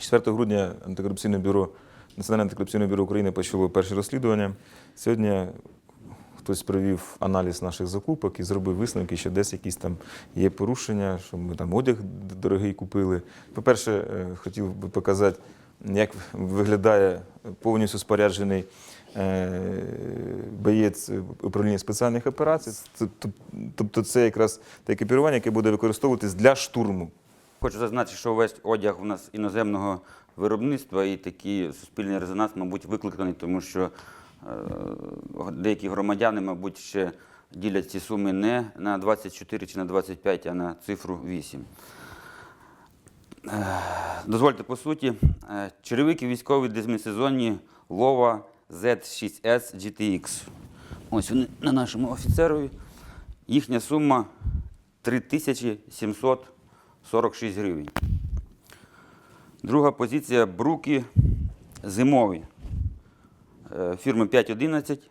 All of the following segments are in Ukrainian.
4 грудня антикорупційне бюро, Національне антикорупційне бюро України почало перше розслідування. Сьогодні хтось провів аналіз наших закупок і зробив висновки, що десь якісь там є порушення, що ми там одяг дорогий купили. По-перше, е, хотів би показати, як виглядає повністю споряджений е, боєць управління спеціальних операцій. Тобто- Тобто це якраз те екіпірування, яке буде використовуватись для штурму. Хочу зазначити, що весь одяг у нас іноземного виробництва і такий суспільний резонанс, мабуть, викликаний, тому що е, деякі громадяни, мабуть, ще ділять ці суми не на 24 чи на 25, а на цифру 8. Е, Дозвольте по суті. Е, Черевики військові демісезонні Лова Z6S GTX. Ось вони на нашому офіцерові. Їхня сума 46 гривень. Друга позиція бруки зимові е, фірми 511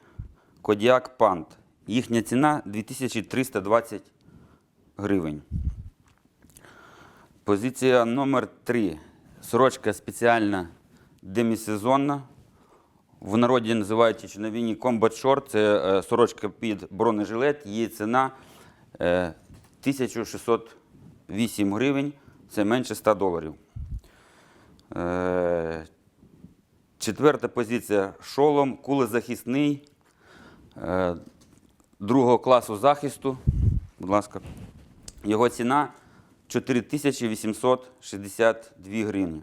Кодіак Пант. Їхня ціна 2320 гривень. Позиція номер 3 Сорочка спеціальна демісезонна. В народі називають чи на війні комбат-шорт. Це е, сорочка під бронежилет. Її ціна е, 1600 8 гривень це менше 100 доларів. Е, четверта позиція шолом, кулезахисний е, другого класу захисту. Будь ласка, його ціна 4862 гривні.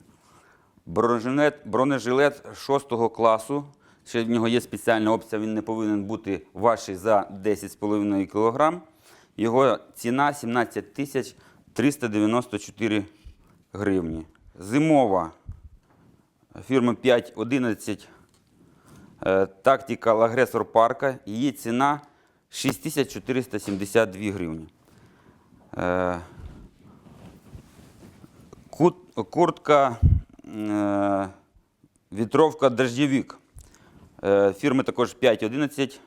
Бронежилет, бронежилет 6 класу. Ще в нього є спеціальна опція, він не повинен бути важчий за 10,5 кг. Його ціна 17 тисяч 394 гривні. Зимова фірми 511 е, Tactical агресор парка. Її ціна 6472 гривні. Е, Куртка е, вітровка дождєвік. Фірми також 511.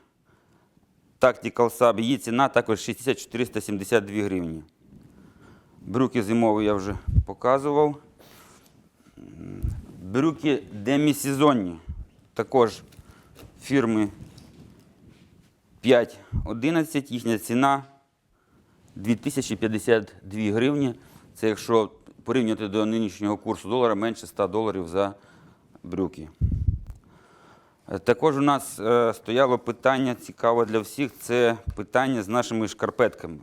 Tactical Sub. Її ціна також 6472 гривні. Брюки зимові я вже показував. Брюки демісезонні. Також фірми 511. Їхня ціна 2052 гривні. Це якщо порівняти до нинішнього курсу долара менше 100 доларів за брюки. Також у нас е, стояло питання цікаве для всіх це питання з нашими шкарпетками.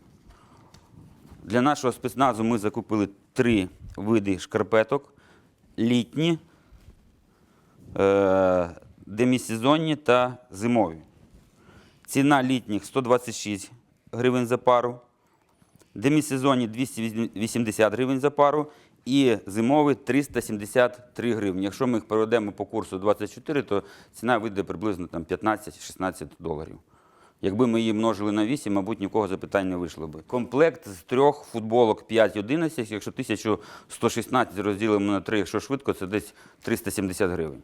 Для нашого спецназу ми закупили три види шкарпеток: літні, е, демісезонні та зимові. Ціна літніх 126 гривень за пару, демісезонні 280 гривень за пару і зимові 373 гривні. Якщо ми їх переведемо по курсу 24, то ціна вийде приблизно 15-16 доларів. Якби ми її множили на 8, мабуть, нікого запитань не вийшло би. Комплект з трьох футболок 5-11, якщо 1116 розділимо на 3, якщо швидко, це десь 370 гривень.